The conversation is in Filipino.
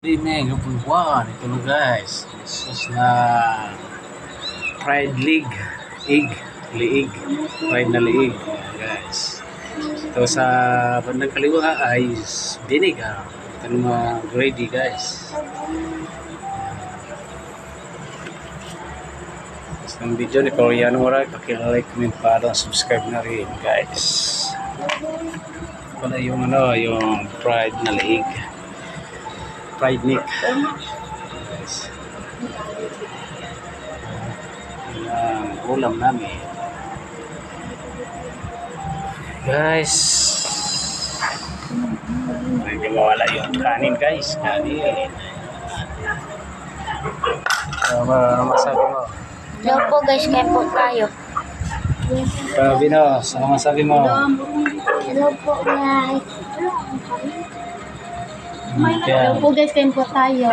Good evening, everyone. Ito na guys. This is na Pride League. Ig. Liig. Pride na liig. Guys. Ito sa bandang kaliwa ay binig. Ah. Ito na mga grady guys. Ng video ni Koreano Waray. Pakilike, comment, follow, subscribe na rin guys. Wala yung ano, yung Pride na liig. Pride Nick. Guys. Yan ang ulam namin. Guys. Hindi mawala yung kanin guys. Kanin. Ano ano masabi mo? Hello po guys, kaya po tayo. Sabi no, ano masabi mo? Hello po guys. Hello po guys, kaya po tayo.